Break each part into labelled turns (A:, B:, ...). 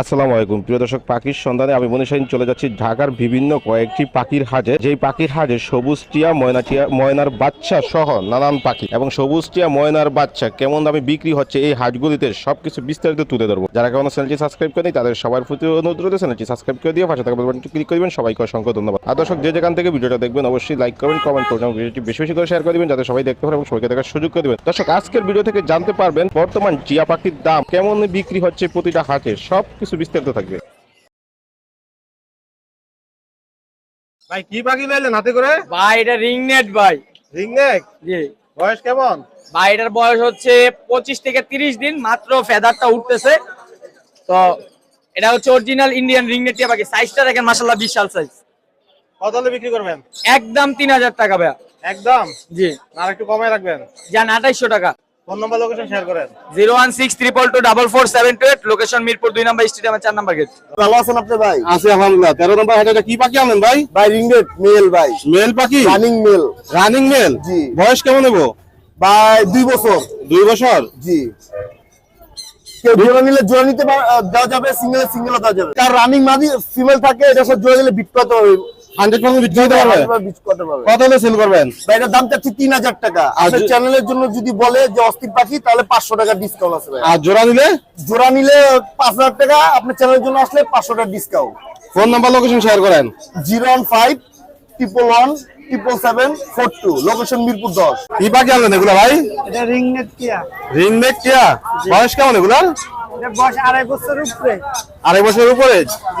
A: আসসালামু আলাইকুম। প্রিয় দর্শক, পাখির সন্ধানে আমি মনীষাইন চলে যাচ্ছি ঢাকার বিভিন্ন কয়েকটি পাখির হাটে। যেই পাখির হাটে সবুজ টিয়া ময়না টিয়া ময়নার বাচ্চা সহ নানান পাখি এবং সবুজ টিয়া ময়নার বাচ্চা কেমন দামে বিক্রি হচ্ছে এই হাটগুলিতে সবকিছু বিস্তারিত তুলে ধরবো। যারা কেমন চ্যানেলটি সাবস্ক্রাইব করেনি তাদের সবার প্রতি অনুরোধ রয়েছে চ্যানেলটি সাবস্ক্রাইব করে দিয়ে পাশে থাকা বাটনটি ক্লিক করবেন সবাইকে অসংখ্য ধন্যবাদ। আর দর্শক, যে যেখান থেকে ভিডিওটা দেখবেন, অবশ্যই লাইক করবেন কমেন্ট করবেন ভিডিওটি বেশি বেশি করে শেয়ার করে দিবেন, যাতে সবাই দেখতে পারে এবং সবাইকে দেখার সুযোগ করে দেবেন। দর্শক, আজকের ভিডিও থেকে জানতে পারবেন, বর্তমান টিয়া পাখির দাম কেমন বিক্রি হচ্ছে প্রতিটা হাটে? সব কিছু বিস্তারিত থাকবে। ভাই কি পাখি লাইলেন হাতে করে?
B: ভাই এটা রিং নেট ভাই।
A: রিংনেক
B: জি।
A: বয়স কেমন?
B: ভাই এটার বয়স হচ্ছে পঁচিশ থেকে তিরিশ দিন মাত্র ফেদারটা উঠতেছে। তো এটা হচ্ছে অরিজিনাল ইন্ডিয়ান রিং নেট পাখি সাইজটা দেখেন মাসাল্লাহ বিশাল সাইজ
A: কত বিক্রি করবেন?
B: একদম তিন হাজার টাকা ভাইয়া।
A: একদম?
B: জি।
A: আর একটু কমায় রাখবেন?
B: যান আঠাইশশো টাকা।
A: ফোন নাম্বার লোকেশন শেয়ার করেন।
B: Zero one six triple two double four seven two eight location Mirpur দুই নাম্বার স্টেডিয়ামের চার নাম্বার গেট
C: ভালো আছেন আপনি ভাই?
A: আছি আলহামদুলিল্লাহ। তেরো নম্বর হাটে কি পাখি আনলেন ভাই?
C: ভাই রিংগেট মেল ভাই।
A: মেল পাখি?
C: রানিং মেল
A: রানিং মেল
C: জি।
A: বয়স কেমন নেব
C: ভাই দুই বছর।
A: দুই বছর?
C: জি। কেউ জোড়া নিলে জোড়া নিতে পার- দেওয়া যাবে সিঙ্গেল সিঙ্গেল দেওয়া যাবে। তার রানিং মাদি ফিমেল থাকে এটা সব জোড়া দিলে বিট করতে হবে।
A: হান্ড্রেড পার্সেন্ট বিক্রি করতে পারবে?
C: বিট করতে পারবে।
A: কত হলে সেল করবেন?
C: ভাই এটার দাম চাচ্ছি তিন হাজার টাকা। আপনার চ্যানেলের জন্য যদি বলে যে অস্থির পাখি তাহলে পাঁচশো টাকা ডিসকাউন্ট আছে ভাই।
A: আর জোড়া নিলে?
C: জোড়া নিলে পাঁচ হাজার টাকা আপনার চ্যানেলের জন্য আসলে পাঁচশো টাকা discount
A: phone number location share করেন।
C: Zero one five triple one triple seven four two. Location Mirpur দশ।
A: কি পাখি আনলেন এগুলো ভাই?
D: এটা রিং নেট কিয়া।
A: রিং নেক টিয়া বয়স কেমন এগুলার?
D: এটা বয়স আড়াই বছর উপরে।
A: আড়াই বছরের উপরে?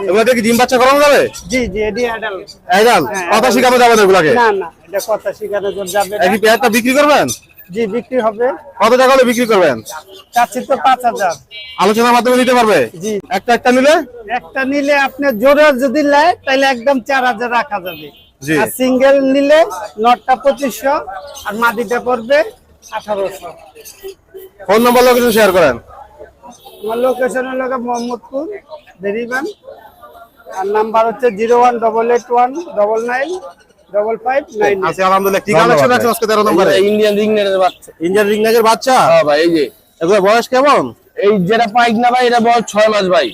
A: এগুলো কি ডিম বাচ্চা করানো যাবে?
D: জি জি এডি অ্যাডাল্ট
A: একদম কত শিখানো যাবে না এগুলাকে?
D: না না এটা কথা শিখানো যাবে
A: এই পেয়ারটা বিক্রি করবেন?
D: জি বিক্রি হবে।
A: কত টাকা হলে বিক্রি করবেন?
D: চাচ্ছি তো পাঁচ হাজার।
A: আলোচনার মাধ্যমে নিতে পারবে?
D: জি।
A: একটা একটা নিলে?
D: একটা নিলে আপনি জোরে যদি নেয় তাহলে একদম চার হাজার রাখা যাবে। আর সিঙ্গেল নিলে নটটা পঁচিশশো আর মাদিটা পড়বে আঠারোশো।
A: ফোন নাম্বার লোকেশন শেয়ার করেন।
D: আমার লোকেশন হলো মোহাম্মদপুর বেরিবান। আর নাম্বার হচ্ছে zero one double eight one double nine double five nine
A: আছি আলহামদুলিল্লাহ। কি কালেকশন আছে আজকে 13 নম্বরে?
E: ইন্ডিয়ান রিং নেটের বাচ্চা।
A: ইন্ডিয়ান রিং বাচ্চা?
E: হ্যাঁ ভাই এই যে।
A: এগুলো বয়স কেমন?
E: এই যেটা পাইক না ভাই এটা বয়স ছয় মাস ভাই।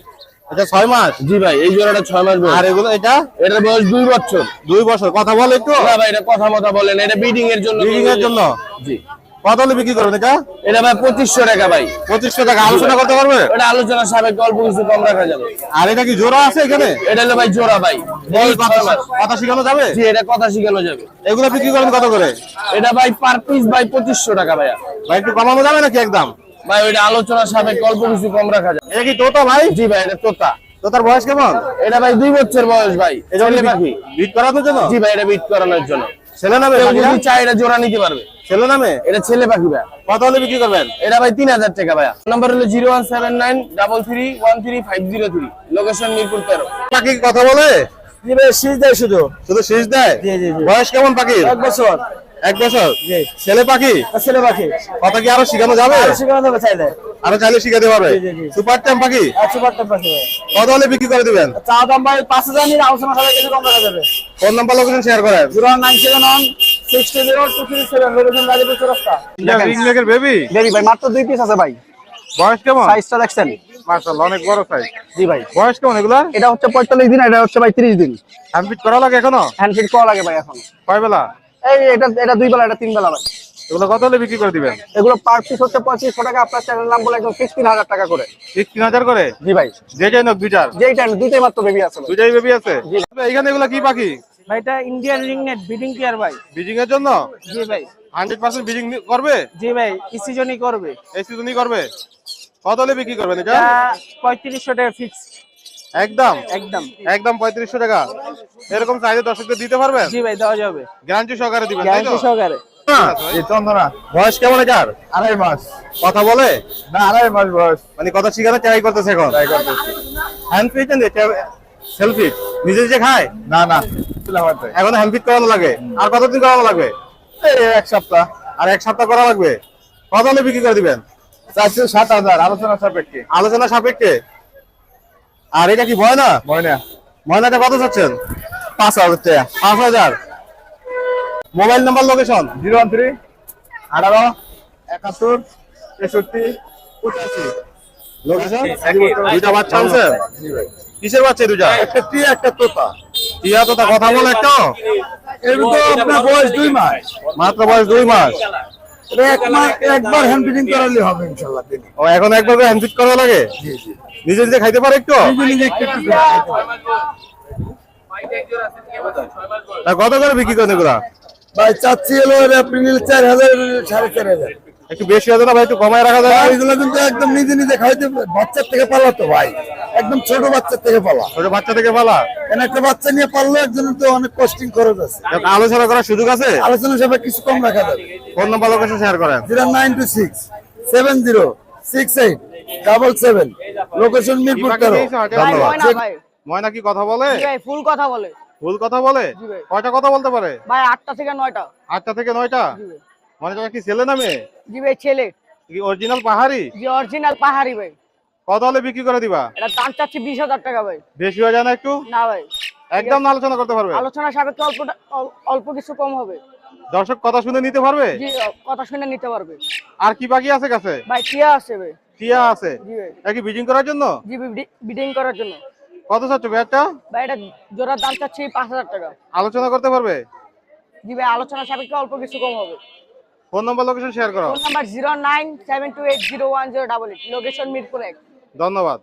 A: এটা 6 মাস?
E: জি ভাই এই জোড়াটা ছয় মাস বয়স।
A: আর এগুলো এটা?
E: এটার বয়স দুই বছর।
A: দুই বছর। কথা বলে একটু।
E: না ভাই এটা কথা মতো বলেন এটা ব্রিডিং এর জন্য
A: এর জন্য?
E: জি।
A: কত হলে বিক্রি করবেন এটা
E: এটা ভাই পঁচিশশো টাকা ভাই।
A: 2500 টাকা আলোচনা করতে পারবে?
E: এটা আলোচনা সাবেক অল্প কিছু কম রাখা যাবে।
A: আর এটা কি জোড়া আছে এখানে?
E: এটা হলো ভাই জোড়া ভাই
A: কথা শিখানো যাবে?
E: জি এটা কথা শিখানো যাবে।
A: এগুলো বিক্রি করেন কত করে?
E: এটা ভাই পার পিস ভাই পঁচিশশো টাকা ভাইয়া।
A: ভাই একটু কমানো যাবে নাকি একদম?
E: ভাই ওইটা আলোচনা সাবেক অল্প কিছু কম রাখা যাবে।
A: এটা কি তোতা ভাই?
E: জি ভাই এটা তোতা।
A: তো তার বয়স কেমন?
E: এটা ভাই দুই বছর বয়স ভাই পাখি
A: বিট করানোর জন্য?
E: জি ভাই এটা বিট করানোর জন্য।
A: ছেলে নামে
E: যদি চায় এটা জোড়া নিতে পারবে।
A: ছেলে নামে?
E: এটা ছেলে পাখি ভাই।
A: কত হলে বিক্রি করবেন?
E: এটা ভাই তিন হাজার টাকা ভাইয়া। নাম্বার হলো zero one seven nine double three one three five zero three. Location Mirpur তেরো।
A: পাখি কথা বলে?
D: শীষ দেয় শুধু।
A: শুধু শীষ দেয়। বয়স কেমন পাখি
D: এক বছর।
A: এক বছর? ছেলে পাখি?
D: ছেলে পাখি।
A: কথা কি আরও শিখানো যাবে?
D: শিখানো যাবে চাইলে।
A: আরও চাইলে শিখাতে পারবে। সুপার টাইম পাখি?
D: আর সুপারটা পাখি
A: কত হলে বিক্রি করে দিবেন?
D: চা দাম ভাই পাঁচ হাজার আলোচনা কিছু কম রাখা যাবে।
A: ফোন নাম্বার লোকেশন শেয়ার করেন।
D: Zero nine seven one six zero two three seven. Location Gazipur Chowrasta.
A: Ring লেগের baby
D: ভাই মাত্র দুই পিস আছে ভাই।
A: বয়স কেমন?
D: সাইজটা দেখছেন।
A: মাশাআল্লাহ অনেক বড় সাইজ
D: জি ভাই।
A: বয়স কেমন এগুলা?
D: এটা হচ্ছে পঁয়তাল্লিশ দিন এটা হচ্ছে ভাই দিন।
A: হ্যান্ড ফিট করা লাগে এখনও?
D: হ্যান্ড ফিট করা লাগে ভাই এখন।
A: কয় বেলা
D: এই এটা এটা দুই বেলা এটা তিন বেলা ভাই।
A: এগুলো কত হলে বিক্রি করে দিবেন?
D: এগুলো পার পিস হচ্ছে পঁচিশশো টাকা আপনার চ্যানেল নাম বলে একদম ফিফটিন হাজার টাকা করে।
A: তিন হাজার করে?
D: জি ভাই।
A: যে যাই নোক দুইটার।
D: দুইটাই মাত্র বেবি আছে
A: দুইটাই বেবি আছে? এইখানে এগুলা কি পাখি?
D: ভাই এটা ইন্ডিয়ান রিং নেট বিডিং কেয়ার ভাই।
A: বিজিং এর জন্য?
D: জি ভাই।
A: হান্ড্রেড পার্সেন্ট বিজিং করবে?
D: জি ভাই ইসিজনই করবে।
A: এই সিজনই করবে? কত হলে বিক্রি করবেন এটা?
D: পঁয়ত্রিশশো টাকা ফিক্স
A: একদম?
D: একদম।
A: একদম পঁয়ত্রিশশো টাকা। এরকম চাইলে দর্শকদের দিতে পারবেন?
D: জি ভাই দেওয়া যাবে।
A: গ্যারান্টি সহকারে দিবেন তাই তো?
D: গ্যারান্টি সহকারে।
A: বয়স কেমন এটার?
C: আড়াই মাস।
A: কথা বলে?
C: না আড়াই মাস বয়স।
A: মানে কথা শিখানো ট্রাই করতেছে এখন? হ্যান্ড ফিট সেলফি নিজে নিজে খায়?
C: না না
A: এখন হ্যান্ড ফিট করানো লাগে? আর কতদিন করানো লাগবে?
C: এক সপ্তাহ।
A: আর এক সপ্তাহ করা লাগবে? কত হলে বিক্রি করে দিবেন?
C: চারশো সাত হাজার আলোচনা সাপেক্ষে।
A: আলোচনা সাপেক্ষে? আর এটা কি ভয় না
C: ময়না।
A: ময়নাটা কত চাচ্ছেন?
C: পাঁচ হাজার টাকা।
A: পাঁচ হাজার। Mobile number location
C: zero one three. আঠারো। একাত্তর। তেষট্টি। পঁচাশি।
A: লোকেশন দুইটা বাচ্চা আছে? কিসের বাচ্চা দুইটা?
C: একটা টিয়া একটা তোতা।
A: টিয়া কথা বলে একটা।
C: এর তো আপনার বয়স দুই মাস।
A: মাত্র বয়স দুই মাস।
C: এক মাস একবার হ্যান্ড ফিটিং করালে হবে
A: ও এখন একবার হ্যান্ড ফিট করা লাগে?
C: জি জি।
A: নিজে নিজে খাইতে পারে একটু?
C: নিজে একটু
A: কত করে বিক্রি করেন এগুলা?
C: ভাই চাচ্ছি হলো আপনি নিলে চার হাজার সাড়ে চার হাজার।
A: একটু বেশি হবে না ভাই একটু কমায় রাখা যায়
C: এগুলো কিন্তু একদম নিজে নিজে খাইতে বাচ্চার থেকে পালা তো ভাই। একদম ছোট বাচ্চার থেকে পালা।
A: ছোট বাচ্চা থেকে পালা?
C: কেন একটা বাচ্চা নিয়ে পারলে একজনের তো অনেক কস্টিং খরচ আছে।
A: আলোচনা করার সুযোগ আছে?
C: আলোচনা সবাই কিছু কম রাখা যাবে।
A: ফোন নাম্বার লোকেশন শেয়ার করেন।
C: Zero nine two six seven zero six eight double seven. Location Mirpur তেরো।
A: ধন্যবাদ।
F: ময়না
A: কি কথা বলে?
F: ফুল কথা বলে।
A: ভুল কথা বলে? কয়টা কথা বলতে পারে?
F: ভাই আটটা থেকে নয়টা।
A: আটটা থেকে নয়টা? মানে কি ছেলে নামে
F: জি ভাই ছেলে।
A: কি অরিজিনাল পাহাড়ি?
F: জি অরিজিনাল পাহাড়ি ভাই।
A: কত হলে বিক্রি করে দিবা?
F: এটা দাম চাচ্ছি বিশ হাজার টাকা ভাই।
A: বেশি হয়ে যায় না একটু?
F: না ভাই।
A: একদম আলোচনা করতে পারবে?
F: আলোচনা সাপেক্ষে অল্প অল্প কিছু কম হবে।
A: দর্শক কথা শুনে নিতে পারবে?
F: জি কথা শুনে নিতে পারবে।
A: আর কি বাকি আছে কাছে?
F: ভাই টিয়া আছে ভাই।
A: টিয়া আছে।
F: জি ভাই।
A: এটা কি বিজিং করার জন্য?
F: জি বিডিং করার জন্য।
A: কত চাচ্ছ ব্যাটটা
F: ভাই এটা জোড়ার দাম চাচ্ছি পাঁচ হাজার টাকা।
A: আলোচনা করতে পারবে?
F: জি ভাই আলোচনা সাপেক্ষে অল্প কিছু কম হবে।
A: ফোন নাম্বার লোকেশন শেয়ার করো।
F: Phone number zero nine seven two eight zero one zero double eight location Mirpur এক।
A: ধন্যবাদ।